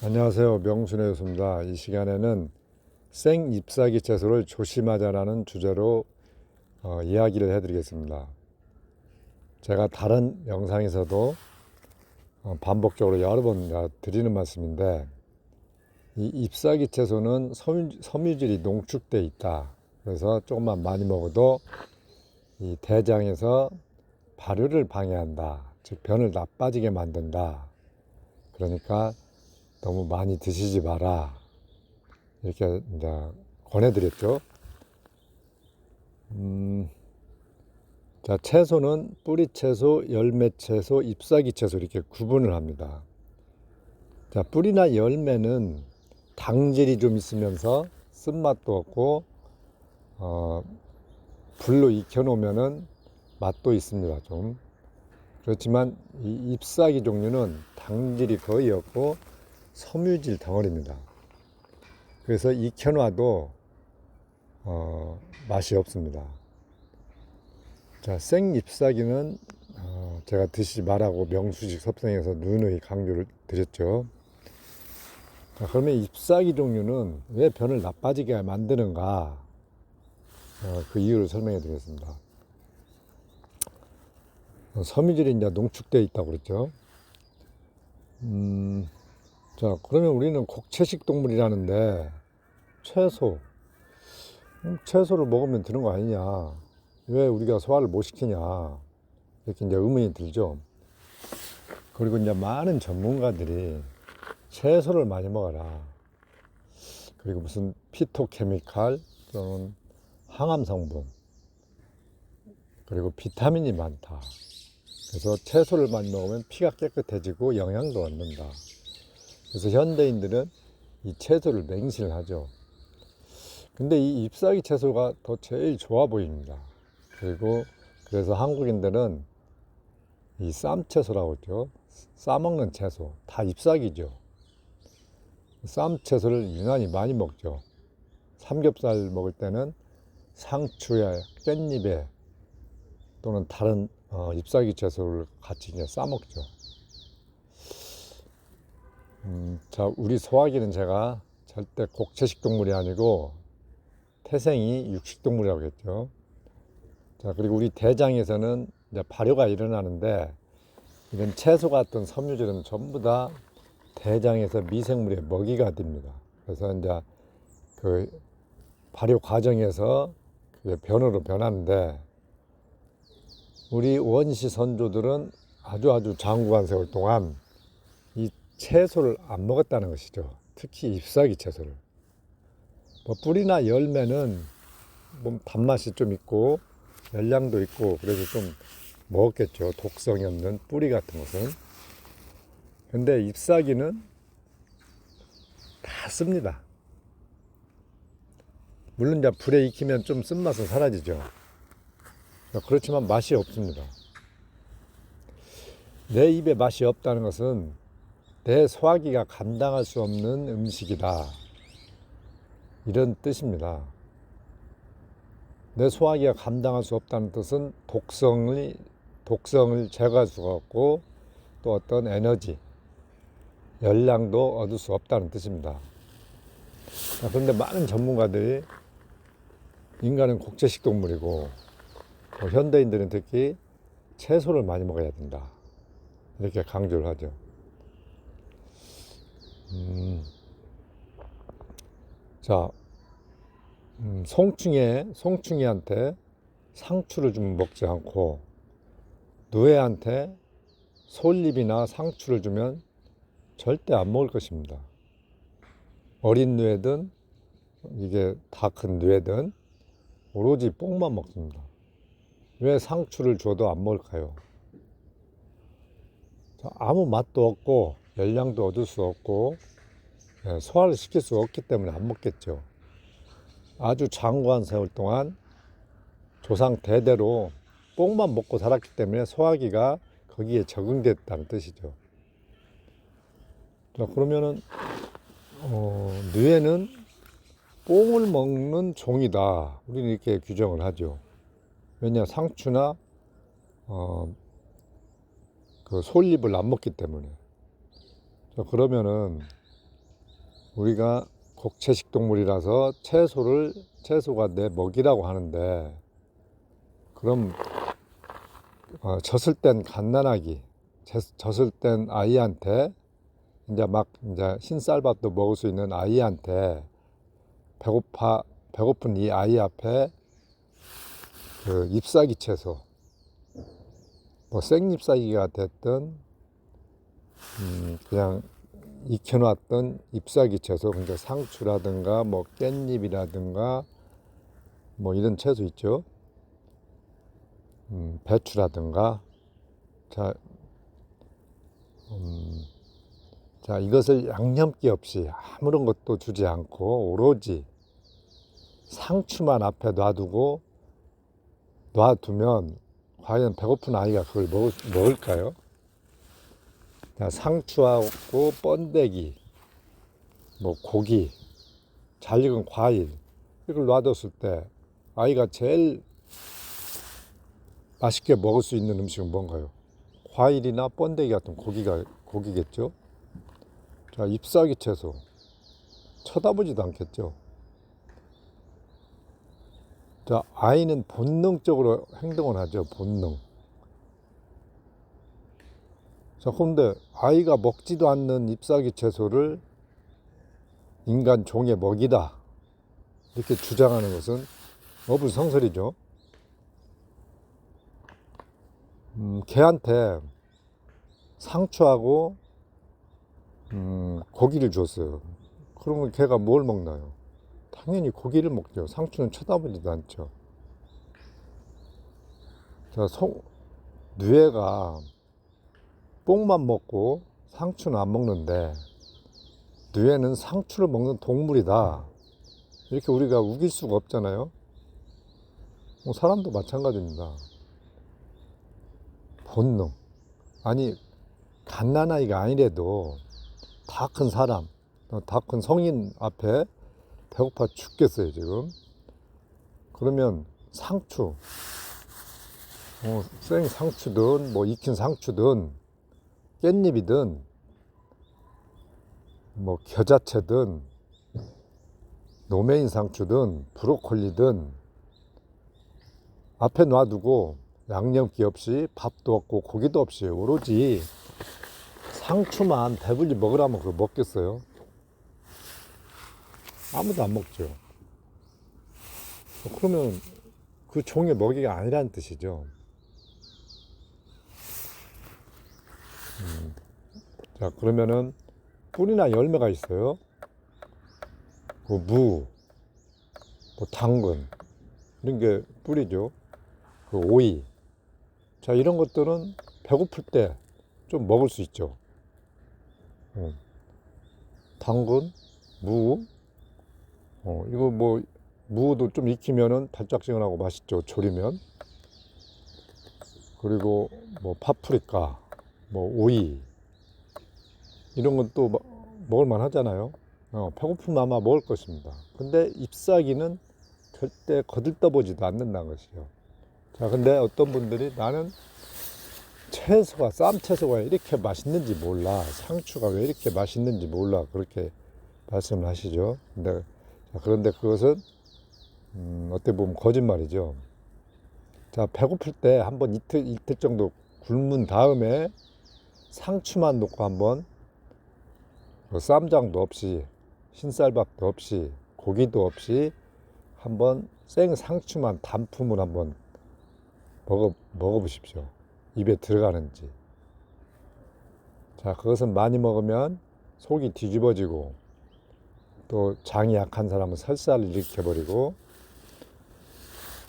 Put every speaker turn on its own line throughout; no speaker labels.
안녕하세요. 명순의 교수입니다. 이 시간에는 생 잎사귀 채소를 조심하자라는 주제로 어, 이야기를 해드리겠습니다. 제가 다른 영상에서도 어, 반복적으로 여러 번 드리는 말씀인데 이 잎사귀 채소는 섬유, 섬유질이 농축돼 있다. 그래서 조금만 많이 먹어도 이 대장에서 발효를 방해한다. 즉 변을 나빠지게 만든다. 그러니까 너무 많이 드시지 마라. 이렇게 이제 권해드렸죠. 음, 자, 채소는 뿌리 채소, 열매 채소, 잎사귀 채소 이렇게 구분을 합니다. 자, 뿌리나 열매는 당질이 좀 있으면서 쓴맛도 없고, 어, 불로 익혀놓으면은 맛도 있습니다. 좀. 그렇지만 이 잎사귀 종류는 당질이 거의 없고 섬유질 덩어리입니다. 그래서 익혀놔도 어, 맛이 없습니다. 자, 생 잎사귀는 어, 제가 드시지 말라고 명수식 섭성에서 누누이 강조를 드렸죠. 자, 그러면 잎사귀 종류는 왜 변을 나빠지게 만드는가? 어, 그 이유를 설명해 드리겠습니다. 어, 섬유질이 이제 농축되어 있다고 그랬죠. 음, 자, 그러면 우리는 곡채식 동물이라는데 채소, 음, 채소를 먹으면 되는 거 아니냐? 왜 우리가 소화를 못 시키냐? 이렇게 이제 의문이 들죠. 그리고 이제 많은 전문가들이 채소를 많이 먹어라. 그리고 무슨 피토케미칼 또는 항암 성분 그리고 비타민이 많다. 그래서 채소를 많이 먹으면 피가 깨끗해지고 영양도 얻는다. 그래서 현대인들은 이 채소를 맹신을 하죠. 근데 이 잎사귀 채소가 더 제일 좋아 보입니다. 그리고 그래서 한국인들은 이 쌈채소라고 했죠. 싸먹는 채소. 다 잎사귀죠. 쌈채소를 유난히 많이 먹죠. 삼겹살 먹을 때는 상추에 깻잎에 또는 다른 어, 잎사귀 채소를 같이 이제 싸먹죠. 음, 자, 우리 소화기는 제가 절대 곡채식 동물이 아니고 태생이 육식 동물이라고 했죠. 자, 그리고 우리 대장에서는 이제 발효가 일어나는데 이런 채소 같은 섬유질은 전부 다 대장에서 미생물의 먹이가 됩니다. 그래서 이제 그 발효 과정에서 그게 변으로 변하는데 우리 원시 선조들은 아주 아주 장구간 세월 동안 이 채소를 안 먹었다는 것이죠. 특히 잎사귀 채소를. 뭐 뿌리나 열매는 뭐 단맛이 좀 있고 열량도 있고 그래서 좀 먹었겠죠. 독성이 없는 뿌리 같은 것은. 근데 잎사귀는 다 씁니다. 물론 이제 불에 익히면 좀 쓴맛은 사라지죠. 그렇지만 맛이 없습니다. 내 입에 맛이 없다는 것은 내 소화기가 감당할 수 없는 음식이다. 이런 뜻입니다. 내 소화기가 감당할 수 없다는 뜻은 독성을, 독성을 제거할 수가 없고 또 어떤 에너지, 열량도 얻을 수 없다는 뜻입니다. 그런데 많은 전문가들이 인간은 곡제식 동물이고 뭐 현대인들은 특히 채소를 많이 먹어야 된다. 이렇게 강조를 하죠. 음, 자, 음, 송충이, 송충이한테 상추를 좀 먹지 않고, 누에한테 솔잎이나 상추를 주면 절대 안 먹을 것입니다. 어린 누에든, 이게 다 큰 누에든, 오로지 뽕만 먹습니다. 왜 상추를 줘도 안 먹을까요? 아무 맛도 없고 열량도 얻을 수 없고 예, 소화를 시킬 수 없기 때문에 안 먹겠죠. 아주 장구한 세월 동안 조상 대대로 뽕만 먹고 살았기 때문에 소화기가 거기에 적응됐다는 뜻이죠. 자, 그러면은 어, 뇌는 뽕을 먹는 종이다. 우리는 이렇게 규정을 하죠. 왜냐 상추나 어, 그 솔잎을 안 먹기 때문에. 자, 그러면은 우리가 곡채식 동물이라서 채소를 채소가 내 먹이라고 하는데 그럼 어, 젖을 땐 갓난아기 젖- 젖을 땐 아이한테 이제 막 이제 흰쌀밥도 먹을 수 있는 아이한테 배고파 배고픈 이 아이 앞에 그 잎사귀 채소 뭐 생잎사귀가 됐든 음, 그냥 익혀놨던 잎사귀 채소 그러니까 상추라든가 뭐 깻잎이라든가 뭐 이런 채소 있죠 음, 배추라든가 자, 음, 자 이것을 양념기 없이 아무런 것도 주지 않고 오로지 상추만 앞에 놔두고 놔두면 과연 배고픈 아이가 그걸 먹을, 먹을까요? 자, 상추하고 번데기, 뭐 고기, 잘 익은 과일 이걸 놔뒀을 때 아이가 제일 맛있게 먹을 수 있는 음식은 뭔가요? 과일이나 번데기 같은 고기가 고기겠죠. 자, 잎사귀 채소 쳐다보지도 않겠죠. 자, 아이는 본능적으로 행동을 하죠. 본능. 자, 그런데 아이가 먹지도 않는 잎사귀 채소를 인간 종의 먹이다. 이렇게 주장하는 것은 어불성설이죠. 음, 개한테 상추하고 음, 고기를 줬어요. 그러면 개가 뭘 먹나요? 당연히 고기를 먹죠. 상추는 쳐다보지도 않죠. 자, 소, 뉘에가 뽕만 먹고 상추는 안 먹는데 뉘에는 상추를 먹는 동물이다. 이렇게 우리가 우길 수가 없잖아요. 뭐 사람도 마찬가지입니다. 본능. 아니, 갓난아이가 아니래도 다 큰 사람, 다 큰 성인 앞에 배고파 죽겠어요, 지금. 그러면 상추, 어, 생 상추든, 뭐 익힌 상추든, 깻잎이든, 뭐 겨자채든, 노메인 상추든, 브로콜리든, 앞에 놔두고 양념기 없이 밥도 없고 고기도 없이 오로지 상추만 배불리 먹으라면 그거 먹겠어요? 아무도 안 먹죠. 그러면 그 종의 먹이가 아니라는 뜻이죠. 음. 자, 그러면은 뿌리나 열매가 있어요. 그 무, 뭐 당근, 이런 게 뿌리죠. 그 오이. 자, 이런 것들은 배고플 때 좀 먹을 수 있죠. 음. 당근, 무, 어, 이거 뭐, 무도 좀 익히면은 달짝지근하고 맛있죠. 조리면. 그리고 뭐 파프리카, 뭐 오이, 이런 건 또 먹을 만 하잖아요. 어, 배고프면 아마 먹을 것입니다. 근데 잎사귀는 절대 거들떠보지도 않는다는 것이죠. 자, 근데 어떤 분들이 나는 채소가, 쌈 채소가 이렇게 맛있는지 몰라. 상추가 왜 이렇게 맛있는지 몰라. 그렇게 말씀을 하시죠. 근데, 자, 그런데 그것은, 음, 어떻게 보면 거짓말이죠. 자, 배고플 때 한번 이틀, 이틀 정도 굶은 다음에 상추만 놓고 한번 그 쌈장도 없이 흰쌀밥도 없이 고기도 없이 한번 생 상추만 단품을 한번 먹어 먹어보십시오. 입에 들어가는지. 자, 그것은 많이 먹으면 속이 뒤집어지고 또 장이 약한 사람은 설사를 일으켜버리고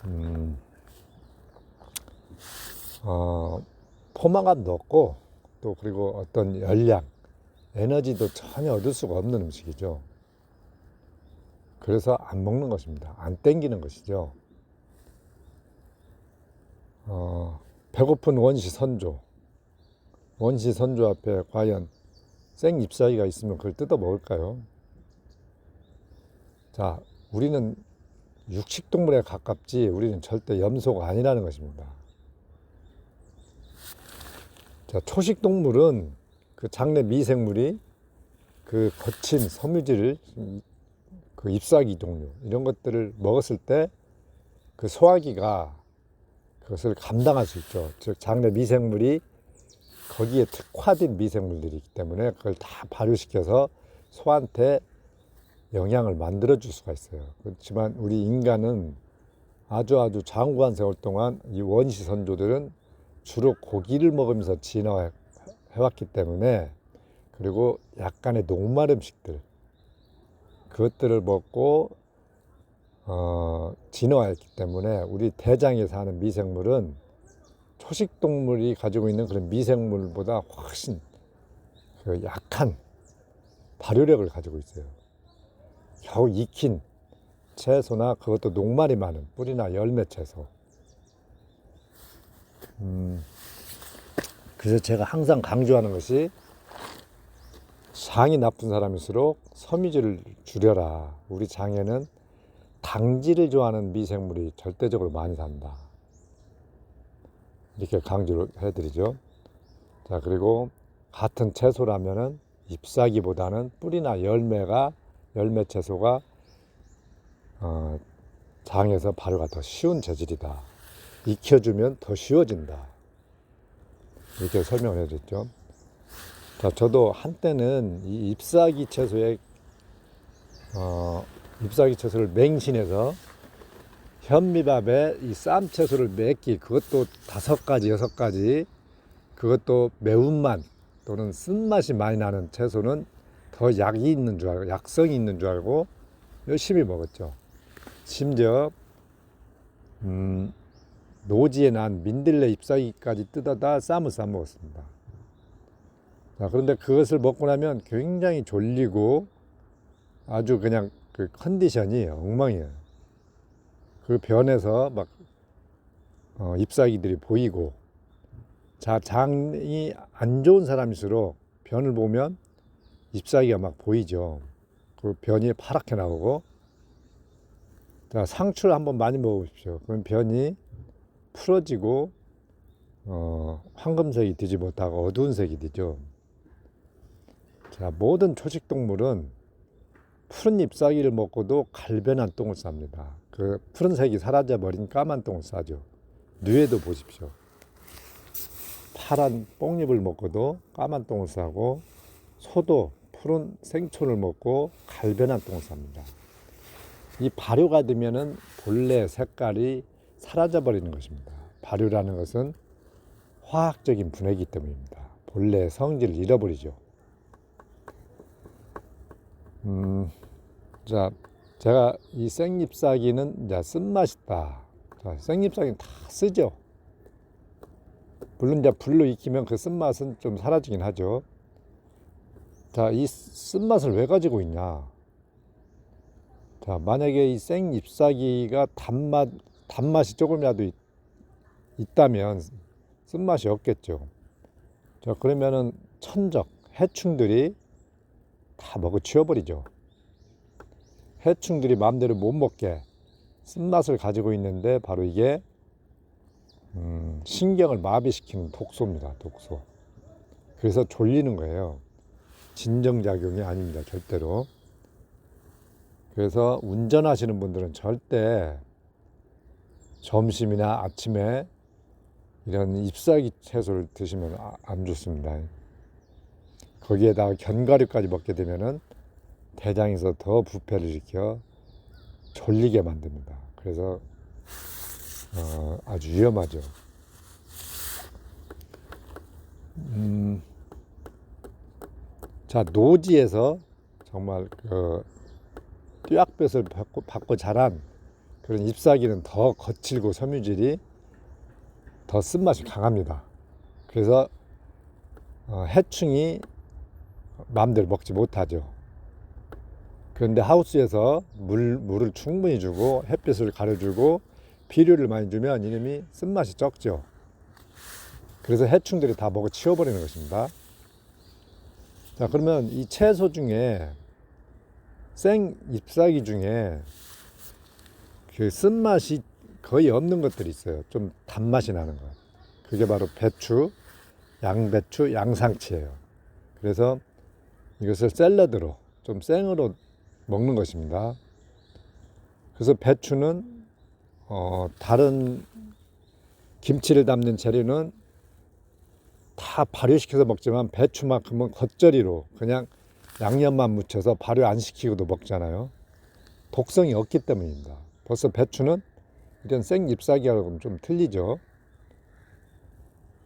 음, 어, 포만감도 없고 또 그리고 어떤 열량, 에너지도 전혀 얻을 수가 없는 음식이죠. 그래서 안 먹는 것입니다. 안 땡기는 것이죠. 어, 배고픈 원시 선조. 원시 선조 앞에 과연 생 잎사귀가 있으면 그걸 뜯어 먹을까요? 자, 우리는 육식동물에 가깝지 우리는 절대 염소가 아니라는 것입니다. 자, 초식 동물은 그 장내 미생물이 그 거친 섬유질, 그 잎사귀 종류 이런 것들을 먹었을 때 그 소화기가 그것을 감당할 수 있죠. 즉 장내 미생물이 거기에 특화된 미생물들이기 때문에 그걸 다 발효시켜서 소한테 영양을 만들어 줄 수가 있어요. 그렇지만 우리 인간은 아주 아주 장구한 세월 동안 이 원시 선조들은 주로 고기를 먹으면서 진화해왔기 때문에 그리고 약간의 녹말 음식들 그것들을 먹고 어, 진화했기 때문에 우리 대장에 사는 미생물은 초식 동물이 가지고 있는 그런 미생물보다 훨씬 그 약한 발효력을 가지고 있어요. 겨우 익힌 채소나 그것도 녹말이 많은 뿌리나 열매 채소. 음, 그래서 제가 항상 강조하는 것이 장이 나쁜 사람일수록 섬유질을 줄여라. 우리 장에는 당질을 좋아하는 미생물이 절대적으로 많이 산다. 이렇게 강조를 해드리죠. 자, 그리고 같은 채소라면은 잎사귀보다는 뿌리나 열매가, 열매 채소가, 어, 장에서 발효가 더 쉬운 재질이다. 익혀주면 더 쉬워진다. 이렇게 설명을 해드렸죠. 자, 저도 한때는 이 잎사귀 채소에, 어, 잎사귀 채소를 맹신해서 현미밥에 이 쌈 채소를 몇 끼, 그것도 다섯 가지, 여섯 가지, 그것도 매운맛 또는 쓴맛이 많이 나는 채소는 더 약이 있는 줄 알고, 약성이 있는 줄 알고 열심히 먹었죠. 심지어, 음, 노지에 난 민들레 잎사귀까지 뜯어다 쌈을 싸 먹었습니다. 자, 그런데 그것을 먹고 나면 굉장히 졸리고 아주 그냥 그 컨디션이 엉망이에요. 그 변에서 막 어, 잎사귀들이 보이고 자 장이 안 좋은 사람일수록 변을 보면 잎사귀가 막 보이죠. 그 변이 파랗게 나오고 자 상추를 한번 많이 먹어보십시오. 그럼 변이 풀어지고 어, 황금색이 되지 못하고 어두운 색이 되죠. 자 모든 초식 동물은 푸른 잎사귀를 먹고도 갈변한 똥을 쌉니다. 그 푸른색이 사라져 버린 까만 똥을 싸죠. 뇌에도 보십시오. 파란 뽕잎을 먹고도 까만 똥을 싸고 소도 푸른 생초를 먹고 갈변한 똥을 쌉니다. 이 발효가 되면은 본래 색깔이 사라져 버리는 것입니다. 발효라는 것은 화학적인 분해이기 때문입니다. 본래 성질을 잃어버리죠. 음, 자, 제가 이 생잎사귀는 이제 쓴맛이 있다. 자, 생잎사귀는 다 쓰죠. 물론 이제 불로 익히면 그 쓴맛은 좀 사라지긴 하죠. 자, 이 쓴맛을 왜 가지고 있냐? 자, 만약에 이 생잎사귀가 단맛, 단맛이 조금이라도 있, 있다면 쓴맛이 없겠죠. 자, 그러면은 천적, 해충들이 다 먹어 치워버리죠. 해충들이 마음대로 못 먹게 쓴맛을 가지고 있는데 바로 이게 음, 신경을 마비시키는 독소입니다. 독소. 그래서 졸리는 거예요. 진정작용이 아닙니다. 절대로. 그래서 운전하시는 분들은 절대 점심이나 아침에 이런 잎사귀 채소를 드시면 아- 안 좋습니다. 거기에다가 견과류까지 먹게 되면은 대장에서 더 부패를 일으켜 졸리게 만듭니다. 그래서 어, 아주 위험하죠. 음, 자 노지에서 정말 그 뙤약볕을 받고, 받고 자란 그런 잎사귀는 더 거칠고 섬유질이 더 쓴맛이 강합니다. 그래서 어, 해충이 마음대로 먹지 못하죠. 그런데 하우스에서 물, 물을 충분히 주고 햇빛을 가려주고 비료를 많이 주면 이놈이 쓴맛이 적죠. 그래서 해충들이 다 먹어 치워버리는 것입니다. 자, 그러면 이 채소 중에 생 잎사귀 중에 그 쓴맛이 거의 없는 것들이 있어요. 좀 단맛이 나는 것. 그게 바로 배추, 양배추, 양상치예요. 그래서 이것을 샐러드로 좀 생으로 먹는 것입니다. 그래서 배추는 어, 다른 김치를 담는 재료는 다 발효시켜서 먹지만 배추만큼은 겉절이로 그냥 양념만 묻혀서 발효 안 시키고도 먹잖아요. 독성이 없기 때문입니다. 벌써 배추는 이런 생 잎사귀하고는 좀 틀리죠.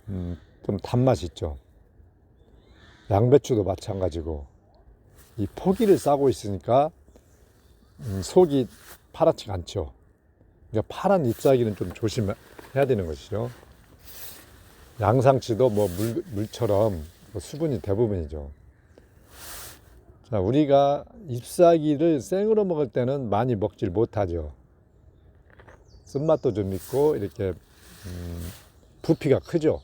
음, 좀 단맛이 있죠. 양배추도 마찬가지고 이 포기를 싸고 있으니까 음, 속이 파랗지가 않죠. 그러니까 파란 잎사귀는 좀 조심해야 되는 것이죠. 양상추도 뭐 물, 물처럼 뭐 수분이 대부분이죠. 자, 우리가 잎사귀를 생으로 먹을 때는 많이 먹질 못하죠. 쓴맛도 좀 있고 이렇게 음, 부피가 크죠.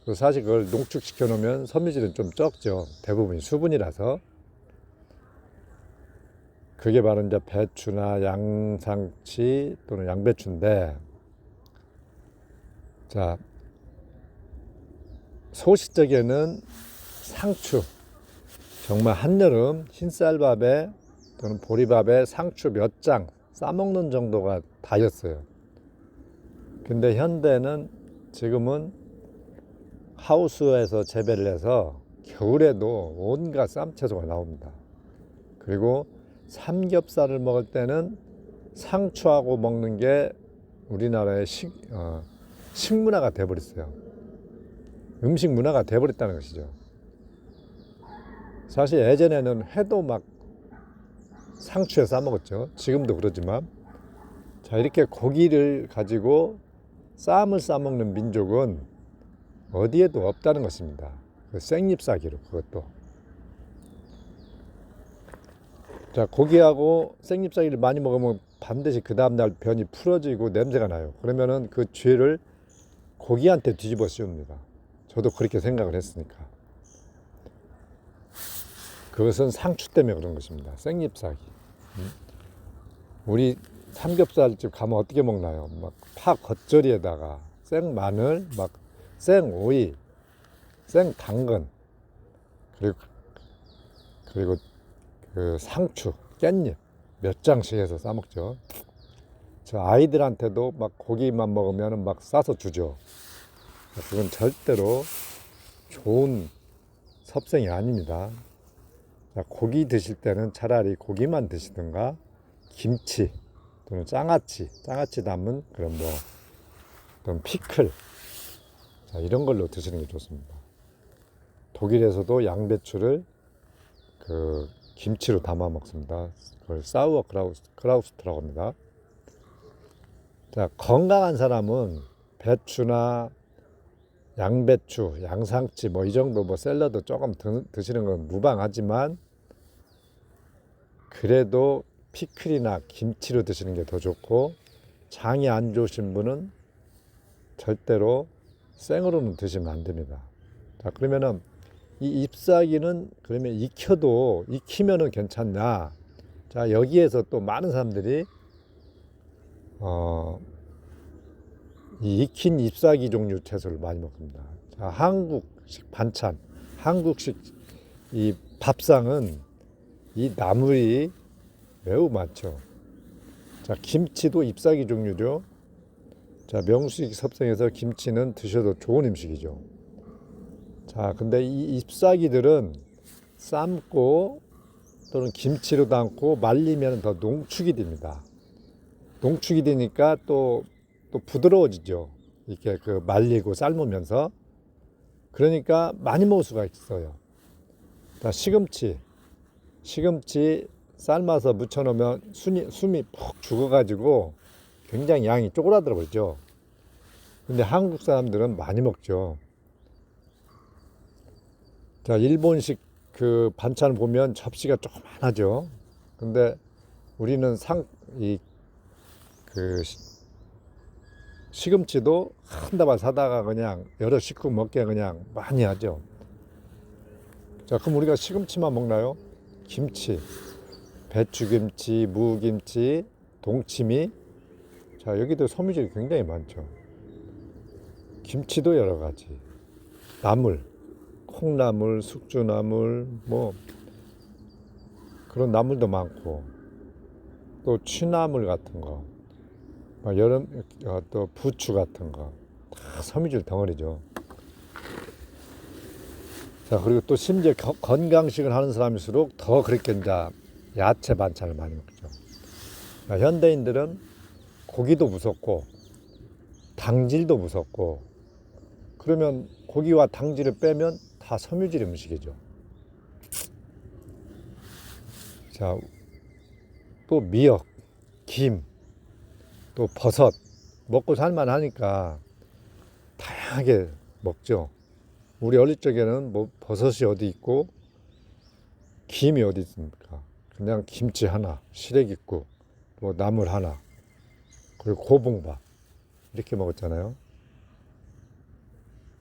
그리고 사실 그걸 농축시켜 놓으면 섬유질은 좀 적죠. 대부분이 수분이라서. 그게 바로 이제 배추나 양상치 또는 양배추인데, 자, 소시적에는 상추, 정말 한여름 흰쌀밥에 또는 보리밥에 상추 몇 장 싸먹는 정도가 다였어요. 근데 현대는 지금은 하우스에서 재배를 해서 겨울에도 온갖 쌈채소가 나옵니다. 그리고 삼겹살을 먹을 때는 상추하고 먹는 게 우리나라의 식, 어, 식문화가 돼버렸어요. 음식 문화가 돼버렸다는 것이죠. 사실 예전에는 회도 막 상추에 싸 먹었죠. 지금도 그러지만 자 이렇게 고기를 가지고 쌈을 싸 먹는 민족은 어디에도 없다는 것입니다. 그 생잎사기로 그것도. 자 고기하고 생잎사기를 많이 먹으면 반드시 그 다음날 변이 풀어지고 냄새가 나요. 그러면은 그 죄를 고기한테 뒤집어 씌웁니다. 저도 그렇게 생각을 했으니까. 그것은 상추 때문에 그런 것입니다. 생잎사기. 음? 우리 삼겹살집 가면 어떻게 먹나요? 막 파 겉절이에다가 생 마늘, 막 생 오이, 생 당근, 그리고 그리고 그 상추, 깻잎 몇 장씩 해서 싸 먹죠. 저 아이들한테도 막 고기만 먹으면 막 싸서 주죠. 그건 절대로 좋은 섭생이 아닙니다. 자, 고기 드실 때는 차라리 고기만 드시든가 김치 또는 장아찌, 장아찌 담은 그런 뭐 어떤 피클 자, 이런 걸로 드시는 게 좋습니다. 독일에서도 양배추를 그 김치로 담아 먹습니다. 그걸 사우어 크라우스, 크라우스트라고 합니다. 자, 건강한 사람은 배추나 양배추, 양상치 뭐 이 정도 뭐 샐러드 조금 드, 드시는 건 무방하지만 그래도 피클이나 김치로 드시는 게 더 좋고 장이 안 좋으신 분은 절대로 생으로는 드시면 안 됩니다. 자 그러면은 이 잎사귀는 그러면 익혀도 익히면은 괜찮냐? 자 여기에서 또 많은 사람들이 어, 이 익힌 잎사귀 종류 채소를 많이 먹습니다. 자, 한국식 반찬, 한국식 이 밥상은 이 나물이 매우 많죠. 자, 김치도 잎사귀 종류죠. 자, 명수익 섭성에서 김치는 드셔도 좋은 음식이죠. 자, 근데 이 잎사귀들은 삶고 또는 김치로 담고 말리면 더 농축이 됩니다. 농축이 되니까 또, 또 부드러워지죠. 이렇게 그 말리고 삶으면서. 그러니까 많이 먹을 수가 있어요. 자, 시금치. 시금치 삶아서 묻혀놓으면 숨이, 숨이 푹 죽어가지고 굉장히 양이 쪼그라들어 버리죠. 근데 한국 사람들은 많이 먹죠. 자, 일본식 그 반찬 보면 접시가 조그만하죠. 근데 우리는 상, 이, 그, 시금치도 한 다발 사다가 그냥 여러 식구 먹게 그냥 많이 하죠. 자, 그럼 우리가 시금치만 먹나요? 김치, 배추김치, 무김치, 동치미. 자, 여기도 섬유질이 굉장히 많죠. 김치도 여러 가지. 나물, 콩나물, 숙주나물, 뭐 그런 나물도 많고 또 취나물 같은 거, 막 여름 어, 또 부추 같은 거 다 섬유질 덩어리죠. 자 그리고 또 심지어 거- 건강식을 하는 사람일수록 더 그렇게 이제 야채 반찬을 많이 먹죠. 자, 현대인들은 고기도 무섭고 당질도 무섭고 그러면 고기와 당질을 빼면 다 섬유질 음식이죠. 자, 또 미역, 김, 또 버섯 먹고 살만 하니까 다양하게 먹죠. 우리 어릴 적에는 뭐 버섯이 어디 있고 김이 어디 있습니까? 그냥 김치 하나, 시래기국, 뭐 나물 하나, 그리고 고봉밥 이렇게 먹었잖아요.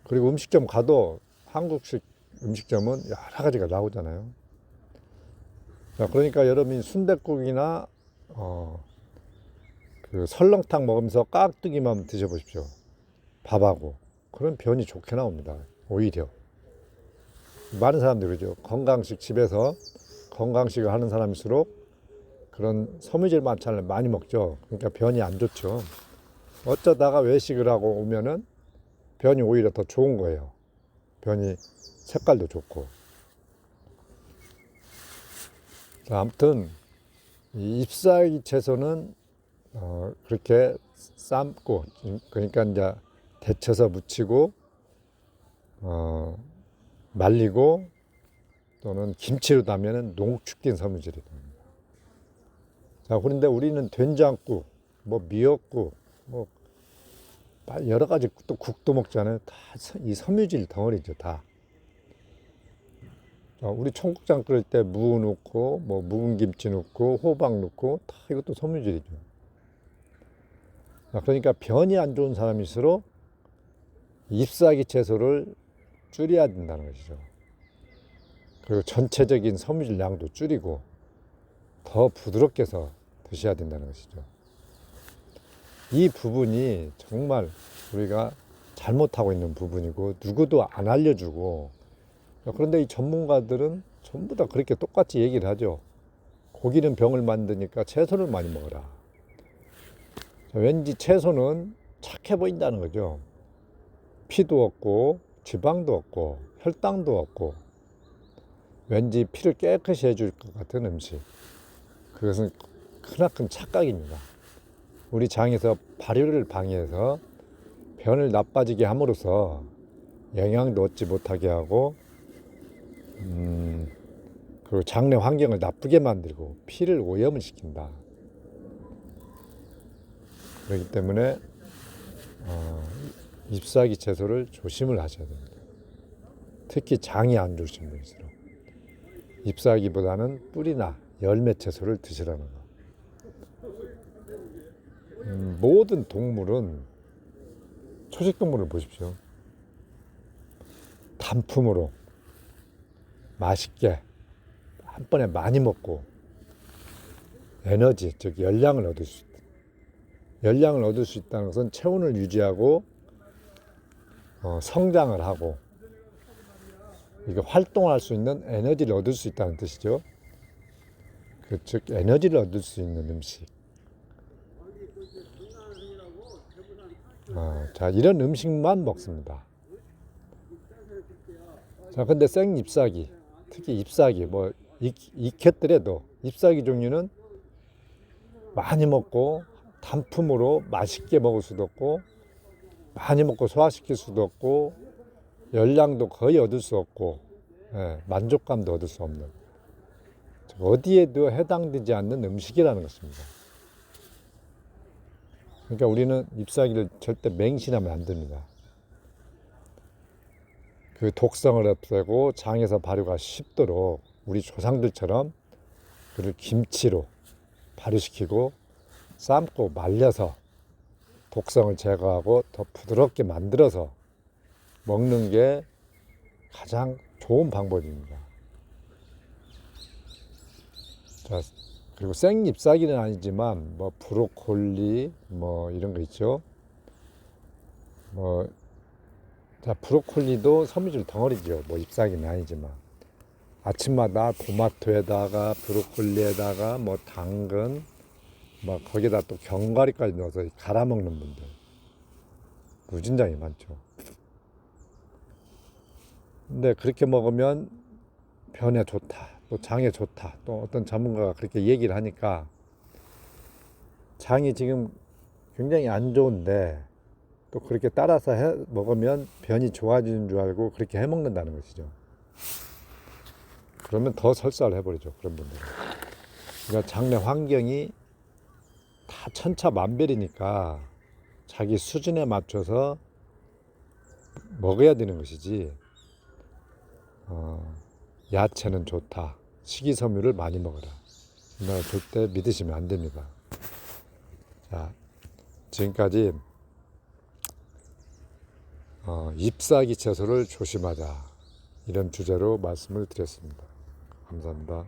그리고 음식점 가도 한국식 음식점은 여러 가지가 나오잖아요. 자, 그러니까 여러분이 순댓국이나 어, 그 설렁탕 먹으면서 깍두기만 드셔보십시오. 밥하고 그런 변이 좋게 나옵니다. 오히려 많은 사람들이 그러죠. 건강식 집에서 건강식을 하는 사람일수록 그런 섬유질 반찬을 많이 먹죠. 그러니까 변이 안 좋죠. 어쩌다가 외식을 하고 오면은 변이 오히려 더 좋은 거예요. 변이 색깔도 좋고. 자, 아무튼 이 잎사귀 채소는 어, 그렇게 삶고 그러니까 이제 데쳐서 무치고 어, 말리고 또는 김치로 담으면 농축된 섬유질이 됩니다. 자, 그런데 우리는 된장국, 뭐 미역국, 뭐 여러 가지 또 국도 먹잖아요. 다 이 섬유질 덩어리죠, 다. 자, 우리 청국장 끓일 때 무 넣고, 뭐 묵은 김치 넣고, 호박 넣고, 다 이것도 섬유질이죠. 자, 그러니까 변이 안 좋은 사람일수록 잎사귀 채소를 줄여야 된다는 것이죠. 그리고 전체적인 섬유질 양도 줄이고 더 부드럽게 해서 드셔야 된다는 것이죠. 이 부분이 정말 우리가 잘못하고 있는 부분이고 누구도 안 알려주고 그런데 이 전문가들은 전부 다 그렇게 똑같이 얘기를 하죠. 고기는 병을 만드니까 채소를 많이 먹어라. 왠지 채소는 착해 보인다는 거죠. 피도 없고 지방도 없고 혈당도 없고 왠지 피를 깨끗이 해줄 것 같은 음식. 그것은 크나큰 착각입니다. 우리 장에서 발효를 방해해서 변을 나빠지게 함으로써 영양도 얻지 못하게 하고 음, 그리고 장내 환경을 나쁘게 만들고 피를 오염을 시킨다. 그렇기 때문에 어, 잎사귀 채소를 조심을 하셔야 됩니다. 특히 장이 안 좋으신 분일수록 잎사귀보다는 뿌리나 열매 채소를 드시라는 거. 음, 모든 동물은 초식 동물을 보십시오. 단품으로 맛있게 한 번에 많이 먹고 에너지 즉 열량을 얻을 수 있다. 열량을 얻을 수 있다는 것은 체온을 유지하고 어, 성장을 하고 이게 활동할 수 있는 에너지를 얻을 수 있다는 뜻이죠. 그 즉 에너지를 얻을 수 있는 음식. 어, 자 이런 음식만 먹습니다. 자 근데 생 잎사귀 특히 잎사귀 뭐 익, 익혔더라도 잎사귀 종류는 많이 먹고 단품으로 맛있게 먹을 수도 없고 많이 먹고 소화시킬 수도 없고 열량도 거의 얻을 수 없고 예, 만족감도 얻을 수 없는 어디에도 해당되지 않는 음식이라는 것입니다. 그러니까 우리는 잎사귀를 절대 맹신하면 안 됩니다. 그 독성을 없애고 장에서 발효가 쉽도록 우리 조상들처럼 그를 김치로 발효시키고 삶고 말려서 독성을 제거하고 더 부드럽게 만들어서 먹는 게 가장 좋은 방법입니다. 자, 그리고 생잎사귀는 아니지만 뭐 브로콜리 뭐 이런 거 있죠. 뭐 자, 브로콜리도 섬유질 덩어리죠. 뭐 잎사귀는 아니지만 아침마다 토마토에다가 브로콜리에다가 뭐 당근 막 거기다 또 견과류까지 넣어서 갈아 먹는 분들 무진장이 많죠. 근데 그렇게 먹으면 변에 좋다, 또 장에 좋다, 또 어떤 전문가가 그렇게 얘기를 하니까 장이 지금 굉장히 안 좋은데 또 그렇게 따라서 해 먹으면 변이 좋아지는 줄 알고 그렇게 해 먹는다는 것이죠. 그러면 더 설사를 해버리죠 그런 분들은. 그러니까 장내 환경이 다 천차만별이니까 자기 수준에 맞춰서 먹어야 되는 것이지. 어, 야채는 좋다. 식이섬유를 많이 먹어라. 이말 절대 믿으시면 안 됩니다. 자, 지금까지 어, 잎사귀 채소를 조심하자 이런 주제로 말씀을 드렸습니다. 감사합니다.